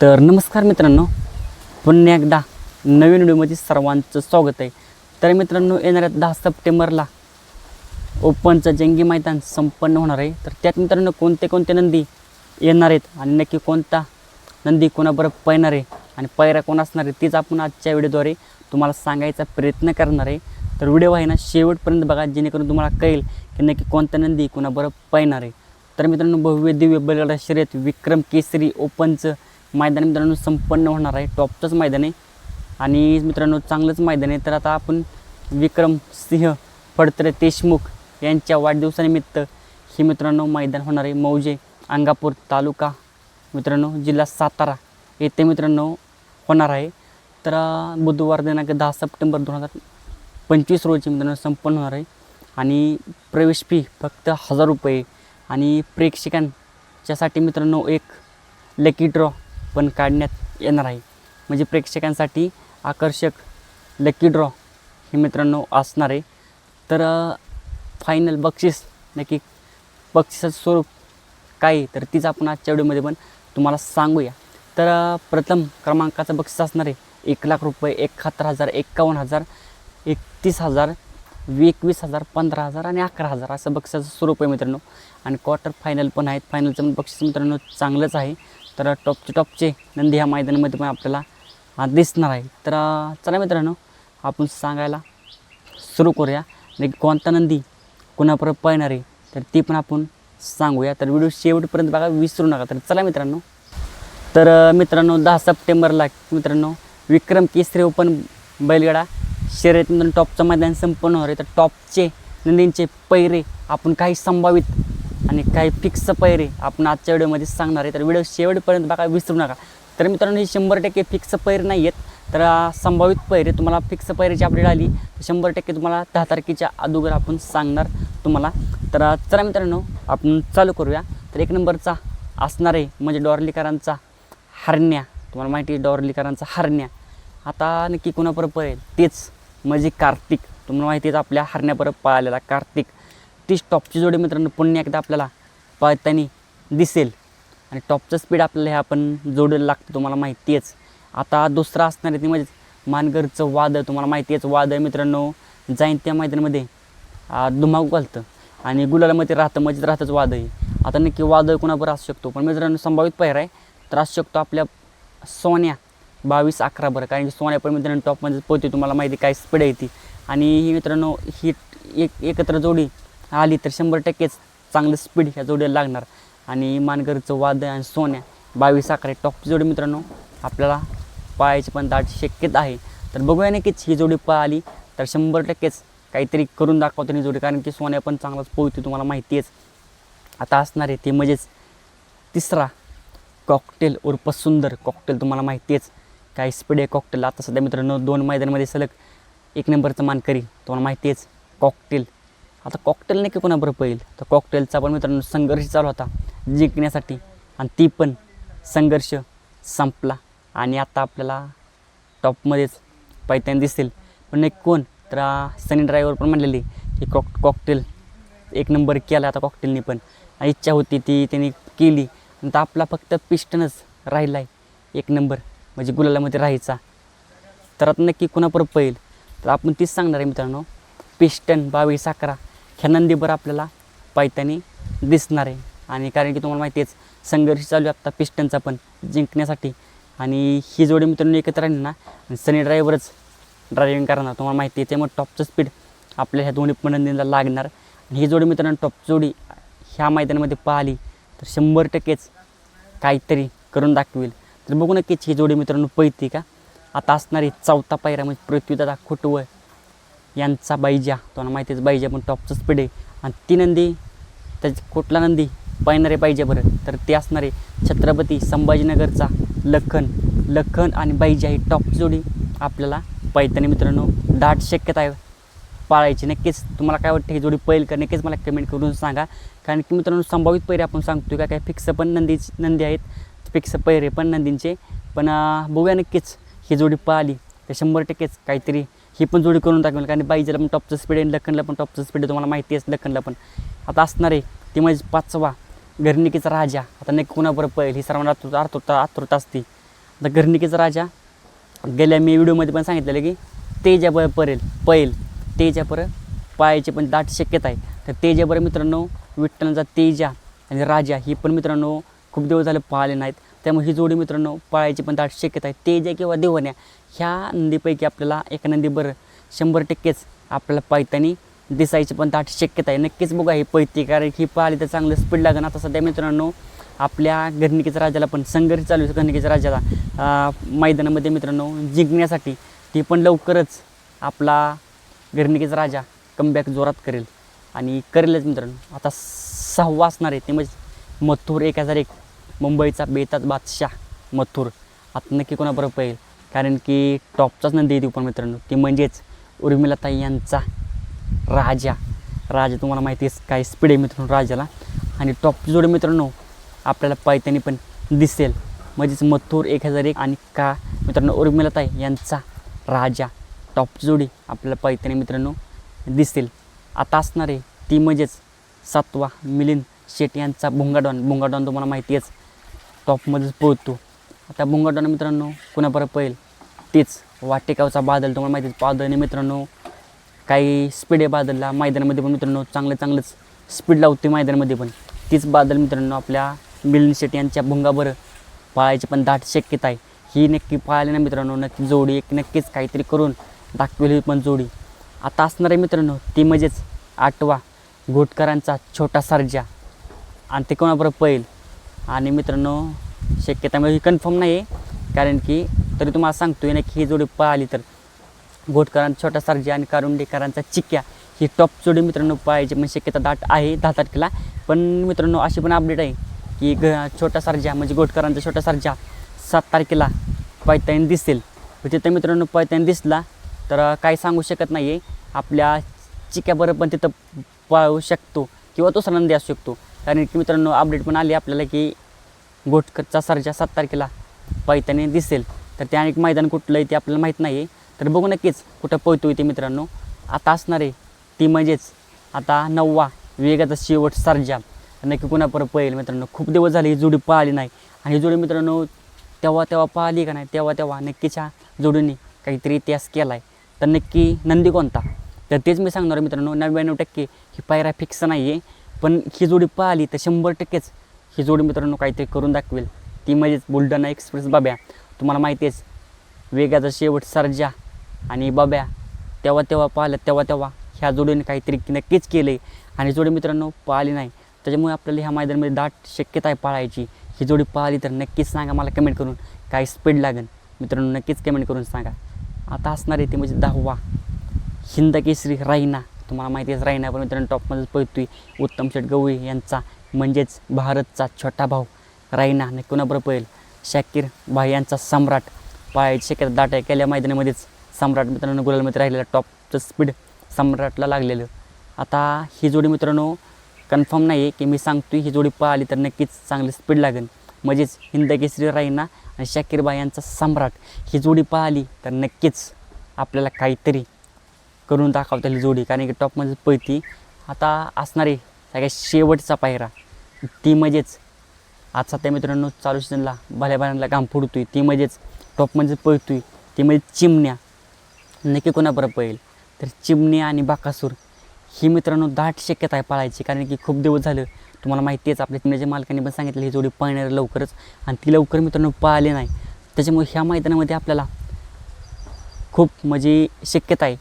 तर नमस्कार मित्रांनो पुन्हा एकदा नवीन व्हिडिओमध्ये सर्वांचं स्वागत आहे. तर मित्रांनो येणाऱ्या दहा सप्टेंबरला ओपनचं जंगी मैदान संपन्न होणार आहे. तर त्यात मित्रांनो कोणते कोणते नंदी येणार आहेत आणि नक्की कोणता नंदी कोणाबरोबर पळणार आहे आणि पैरा कोण असणार आहे तीच आपण आजच्या व्हिडिओद्वारे तुम्हाला सांगायचा प्रयत्न करणार आहे. तर व्हिडिओ आहे ना शेवटपर्यंत बघा जेणेकरून तुम्हाला कळेल की नक्की कोणता नंदी कोणाबरोबर पळणार आहे. तर मित्रांनो भव्य दिव्य बैलगाडा शर्यत विक्रम केसरी ओपनचं मैदान मित्रांनो संपन्न होणार आहे. टॉपचंच मैदान आहे. आणि मित्रांनो चांगलंच मैदान आहे. तर आता आपण विक्रम सिंह फडतरे देशमुख यांच्या वाढदिवसानिमित्त हे मित्रांनो मैदान होणार आहे. मौजे अंगापूर तालुका मित्रांनो जिल्हा सातारा येथे मित्रांनो होणार आहे. तर बुधवार दिनांक दहा सप्टेंबर दोन हजार पंचवीस रोजी मित्रांनो संपन्न होणार आहे. आणि प्रवेश फी फक्त हजार रुपये. आणि प्रेक्षकांच्यासाठी मित्रांनो एक लकी ड्रॉ पण काढण्यात येणार आहे. म्हणजे प्रेक्षकांसाठी आकर्षक लकी ड्रॉ हे मित्रांनो असणार आहे. तर फायनल बक्षीस नक्की बक्षिसाचं स्वरूप काय आहे? तर तीच आपण आजच्या व्हिडिओमध्ये पण तुम्हाला सांगूया. तर प्रथम क्रमांकाचं बक्षीस असणार आहे. एक लाख रुपये एकाहत्तर हजार एक्कावन्न हजार एकतीस हजार एकवीस हजार पंधरा हजार आणि अकरा हजार असं बक्षिसाचं स्वरूप आहे मित्रांनो. आणि क्वार्टर फायनल पण आहेत. फायनलचं पण बक्षीस मित्रांनो चांगलंच आहे. तर टॉपचे टॉपचे नंदी ह्या मैदानामध्ये पण आपल्याला दिसणार आहे. तर चला मित्रांनो आपण सांगायला सुरू करूया. नक्की कोणता नंदी कोणापर्यंत पळणार आहे तर ती पण आपण सांगूया. तर व्हिडिओ शेवटपर्यंत बघा विसरू नका. तर चला मित्रांनो. तर मित्रांनो दहा सप्टेंबरला मित्रांनो विक्रम केसरी ओपन बैलगाडा शर्यतीमधून टॉपचं मैदान संपन्न होणार आहे. तर टॉपचे नंदींचे पैरे आपण काही संभावित आणि काही फिक्स पैरे आपण आजच्या व्हिडिओमध्ये सांगणार आहे. तर व्हिडिओ शेवटपर्यंत बघा विसरू नका. तर मित्रांनो हे शंभर टक्के फिक्स पैर नाही आहेत. तर संभावित पैरे तुम्हाला फिक्स पैरेची अपडेट आली तर शंभर टक्के तुम्हाला दहा तारखेच्या अगोदर आपण सांगणार तुम्हाला. तर चला मित्रांनो आपण चालू करूया. तर एक नंबरचा असणार आहे म्हणजे डॉर्लीकरांचा हरण्या. तुम्हाला माहिती आहे डॉर्लीकरांचा हरण्या. आता नक्की कोणाबरोबर पळेल? तेच म्हणजे कार्तिक. तुम्हाला माहिती आहे आपल्या हरण्याबरोबर पळालेला कार्तिक. तीच टॉपची जोडी मित्रांनो पुन्हा एकदा आपल्याला पळताना दिसेल. आणि टॉपचं स्पीड आपल्याला हे आपण जोडीला लागतं तुम्हाला माहिती आहेच. आता दुसरा असणार आहे ती म्हणजे मानगरचं वादळ. तुम्हाला माहिती आहेच वादळ मित्रांनो जाईन त्या मैदानामध्ये धुमाकू घालतं. आणि गुलालामध्ये राहतं मजेत राहतंच वादळ आहे. आता नक्की वादळ कुणाबरोबर असू शकतो? पण मित्रांनो संभावित पहिरा आहे तर असू शकतो आपल्या सोन्या बावीस अकरा बरं. कारण की सोन्या पण मित्रांनो टॉपमध्ये पोहते तुम्हाला माहिती काय स्पीड आहे ती. आणि ही मित्रांनो ही एक एकत्र जोडी आली तर शंभर टक्केच चांगलं स्पीड ह्या जोडीला लागणार. आणि मानगरचं वाद आणि सोन्या बावीस अकरा टॉपची जोडी मित्रांनो आपल्याला पाहायची पण दाट शक्यता आहे. तर बघूया नक्कीच ही जोडी पळाली तर शंभर टक्केच काहीतरी करून दाखवतो ही जोडी. कारण की सोन्या पण चांगलाच पोहते तुम्हाला माहिती आहेच. आता असणार आहे ते म्हणजेच तिसरा कॉकटेल उर्फ सुंदर कॉकटेल तुम्हाला माहिती आहेच. काय स्पीड आहे कॉकटेल आता सध्या मित्रांनो दोन मैदानामध्ये सलग एक नंबरचं मानकरी तुम्हाला माहिती आहेच. कॉकटेल आता कॉकटेल नक्की कोणाबरोबर पहिल तर कॉकटेलचा पण मित्रांनो संघर्ष चालू होता जिंकण्यासाठी. आणि ती पण संघर्ष संपला. आणि आता आपल्याला टॉपमध्येच पैतान दिसेल. पण नक्की कोण? तर सनी ड्रायव्हर पण म्हणलेली की कॉक कॉकटेल एक नंबर केला आता कॉकटेलनी पण. इच्छा होती ती त्यांनी केली. आणि आपला फक्त पिस्टनच राहिला आहे एक नंबर म्हणजे गुलालामध्ये राहायचा. तर आता नक्की कुणापर्यंत पहिल तर आपण तीच सांगणार आहे मित्रांनो. पिस्टन बावीस अकरा. ह्या नंदीभर आपल्याला पायतानी दिसणार आहे. आणि कारण की तुम्हाला माहिती आहेच संघर्ष चालू आहे आत्ता पिस्टनचा पण जिंकण्यासाठी. आणि ही जोडी मित्रांनो एकत्र राहील ना सनी ड्रायव्हरच ड्रायव्हिंग करणार. तुम्हाला माहिती आहे त्यामुळे टॉपचं स्पीड आपल्या ह्या दोन्ही पण नंदीला लागणार. आणि ही जोडी मित्रांनो टॉप जोडी ह्या मैदानामध्ये पाहिली तर शंभर टक्केच काहीतरी करून दाखवेल. तर बघू नक्कीच ही जोडी मित्रांनो पैती का? आता असणारी चौथा पायरा म्हणजे पृथ्वीदादा खुटवळ. यांचा बैजा. तुम्हाला माहिती आहे बाईजा पण टॉपचं स्पीड आहे. आणि ती नंदी त्याची कुठला नंदी? पायणारे पाहिजे बरं तर ते असणारे छत्रपती संभाजीनगरचा लखन. लखन आणि बैजा ही टॉप जोडी आपल्याला पायताना मित्रांनो दाट शक्यता आहे. पाळायची नक्कीच. तुम्हाला काय वाटतं ही जोडी पैल का? नक्कीच मला कमेंट करून सांगा. कारण की मित्रांनो संभावित पैरे आपण सांगतो का? काय फिक्स पण नंदी नंदी आहेत. फिक्स पैरे पण नंदींचे. पण बघूया नक्कीच ही जोडी पाहिली तर शंभर टक्केच काहीतरी ही पण जोडी करून टाकवेल कारण बाईजला पण टॉपचं स्पीड आहे लखनला पण टॉपचं स्पीड आहे तुम्हाला माहिती आहे लखनला पण. आता असणार आहे ती म्हणजे पाचवा घरनिकीचा राजा. आता नक्की कोणाबरोबर पळेल ही सर्वांना आतुरता आतुरता आतुरता असते. आता घरणिकेचा राजा गेल्या मी व्हिडिओमध्ये पण सांगितलेलं की तेजाबर परेल पैल तेजापर पायाची पण दाट शक्यता आहे. तर तेजाबर मित्रांनो विठ्ठलांचा तेजा आणि राजा ही पण मित्रांनो खूप दिवस झाले पाहिले नाहीत. त्यामुळे ही जोडी मित्रांनो पाळायची पण दाट शक्यता आहे. तेजा किंवा देवण्या ह्या नंदीपैकी आपल्याला एका नंदीबर शंभर टक्केच आपल्याला पायतानी दिसायची पण दाट शक्यता आहे. नक्कीच बघा ही पैती कारण ही पाळली तर चांगलं स्पीड लागेल. आता सध्या मित्रांनो आपल्या घरणिकेच्या राजाला पण संघर्ष चालू आहे घरणिकेच्या राजाला. मैदानामध्ये मित्रांनो जिंकण्यासाठी ती पण लवकरच आपला घरणिकेचा राजा कमबॅक जोरात करेल. आणि करेलच मित्रांनो. आता सहावा असणार आहे ते म्हणजे मथुर एक हजार एक. मुंबईचा बेतात बादशाह मथुर. आता नक्की कोणाबरोबर पाहिजे कारण की टॉपचाच नंदी येते पण मित्रांनो. ती म्हणजेच उर्मिलाताई यांचा राजा. राजा तुम्हाला माहिती आहे काय स्पीड आहे मित्रांनो राजाला. आणि टॉप जोडी मित्रांनो आपल्याला पायतानी पण दिसेल. म्हणजेच मथुर एक हजार एक आणि का मित्रांनो उर्मिलाताई यांचा राजा. टॉप जोडी आपल्याला पायतानी मित्रांनो दिसेल. आता असणारे ती म्हणजेच सातवा मिलिंद शेट यांचा भुंगाडॉन. भुंगाडॉन तुम्हाला माहिती आहेच. टॉपमध्येच पोहतो आता भुंगाडॉन मित्रांनो कुणापर्यंत पहिल तेच वाटेगावचा बादल तुम्हाला माहितीच आहे बादलने मित्रांनो काही स्पीड आहे बादलला. मैदानामध्ये पण मित्रांनो चांगलं चांगलंच स्पीड लावते मैदानामध्ये पण. तीच बादल मित्रांनो आपल्या मिलिंद शेट्टी यांच्या भुंगाबरं पाळायची पण दाट शक्यता आहे. ही नक्की पाळली ना मित्रांनो नक्की जोडी एक नक्कीच काहीतरी करून दाखवली पण जोडी. आता असणार आहे मित्रांनो ती म्हणजेच आठवा घोटकरांचा छोटा सर्जा. आणि ते कोणाबरोबर पैल आणि मित्रांनो शक्यता म्हणजे कन्फर्म नाही आहे कारण की तरी तुम्हाला सांगतो आहे ना की ही जोडी पाहिली तर घोटकरांचा छोटा सरजी आणि कारुंडेकरांचा चिक्या ही टॉप जोडी मित्रांनो पाहायची म्हणजे शक्यता दाट आहे दहा तारखेला. पण मित्रांनो अशी पण अपडेट आहे की ग छोटा सरजा म्हणजे घोटकरांचा छोटा सरजा सात तारखेला पायताईन दिसेल. तिथं मित्रांनो पायताईन दिसला तर काय सांगू शकत नाही आहे आपल्या चिक्याबरोबर पण तिथं पाळू शकतो किंवा तो नंदी असू शकतो. कारण की मित्रांनो अपडेट पण आली आपल्याला की घोटकरचा सरजा सात तारखेला पैताने दिसेल. तर ते अनेक मैदान कुठलं आहे ते आपल्याला माहीत नाही आहे तर बघू नक्कीच कुठं पोहतो ते मित्रांनो. आता असणार आहे ती म्हणजेच आता नववा वेगाचा शेवट सरजा. नक्की कुणापर पळेल मित्रांनो? खूप दिवस झाले ही जोडी पाळली नाही. आणि ही जोडी मित्रांनो तेव्हा तेव्हा पाहिली का नाही? तेव्हा तेव्हा नक्कीच्या जोडीने काहीतरी इतिहास केला आहे तर नक्की नंदी कोणता? तर तेच मी सांगणार मित्रांनो नव्याण्णव टक्के ही पायरा फिक्स नाही आहे पण ही जोडी पाहिली तर शंभर टक्केच ही जोडी मित्रांनो काहीतरी करून दाखवेल. ती म्हणजेच बुलढाणा एक्सप्रेस बाब्या. तुम्हाला माहिती आहेच वेगाचा शेवट सर्जा आणि बाब्या. तेव्हा तेव्हा पाहिलं तेव्हा तेव्हा ह्या जोडीने काहीतरी नक्कीच केलं आहे आणि जोडी मित्रांनो पाहिली नाही. त्याच्यामुळे आपल्याला ह्या मैदानामध्ये दाट शक्यता आहे पाळायची. ही जोडी पाहिली तर नक्कीच सांगा मला कमेंट करून. काय स्पीड लागेल मित्रांनो नक्कीच कमेंट करून सांगा. आता असणार आहे ते म्हणजे दहावा. हिंद केसरी रायना तुम्हाला माहितीच राहीना पण मित्रांनो टॉपमध्येच पळतोय उत्तम शेट गवळी यांचा. म्हणजेच भारतचा छोटा भाऊ रायना आणि कोणाबरोबर पळेल? शाकीर भाई यांचा सम्राट. पायाची शक्यता दाट आहे. केल्या मैदानामध्येच सम्राट मित्रांनो गुलालमध्ये राहिलेला टॉपचं स्पीड सम्राटला लागलेलं. आता ही जोडी मित्रांनो कन्फर्म नाही आहे की मी सांगतोय ही जोडी पळाली तर नक्कीच चांगली स्पीड लागेल. म्हणजेच हिंद केसरी रायना आणि शाकीर भाई यांचा सम्राट. ही जोडी पळाली तर नक्कीच आपल्याला काहीतरी करून दाखवता येईल जोडी कारण की टॉपमध्ये पळती आता असणारे सगळ्यात शेवटचा पायरा ती म्हणजेच आज सध्या मित्रांनो चालू सीजनला भल्या भल्यांना काम फोडतोय ती म्हणजेच टॉपमध्ये पळतोय ती म्हणजे चिमण्या. नक्की कोणाबरोबर पळेल? तर चिमण्या आणि बाकासूर. ही मित्रांनो दाट शक्यता आहे पाळायची कारण की खूप दिवस झालं तुम्हाला माहिती आहेच आपल्या चिमण्याच्या मालकाने पण सांगितलं ही जोडी पळणार लवकरच. आणि ती लवकर मित्रांनो पळाली नाही. त्याच्यामुळे ह्या मैदानामध्ये आपल्याला खूप म्हणजे शक्यता आहे.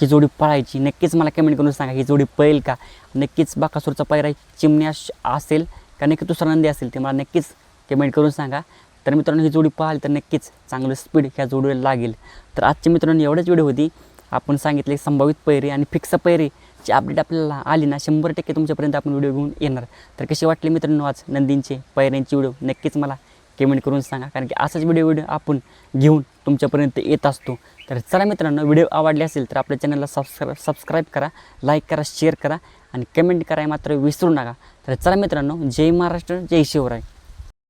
ही जोडी पळायची. नक्कीच मला कमेंट करून सांगा ही जोडी पळेल का? नक्कीच बाकासूरचा पायरा चिमण्या श- असेल का नक्की दुसरा नंदी असेल ते मला नक्कीच कमेंट करून सांगा. तर मित्रांनो ही जोडी पाहाल तर नक्कीच चांगलं स्पीड ह्या जोडीला लागेल. तर आजच्या मित्रांनो एवढ्याच व्हिडिओ होती. आपण सांगितले संभावित पैरे आणि फिक्स पैरेची अपडेट आपल्याला आली ना शंभर टक्के तुमच्यापर्यंत आपण व्हिडिओ घेऊन येणार. तर कसे वाटले मित्रांनो आज नंदींचे पैऱ्यांची व्हिडिओ नक्कीच मला कमेंट करून सांगा. कारण की असाच व्हिडिओ व्हिडिओ आपण घेऊन तुमच्यापर्यंत येत असतो. तर चला मित्रांनो व्हिडिओ आवडले असेल तर आपल्या चॅनलला सबस्क्राईब सबस्क्राईब करा लाईक करा शेअर करा आणि कमेंट कराय मात्र विसरू नका. तर चला मित्रांनो जय महाराष्ट्र जय शिवराय.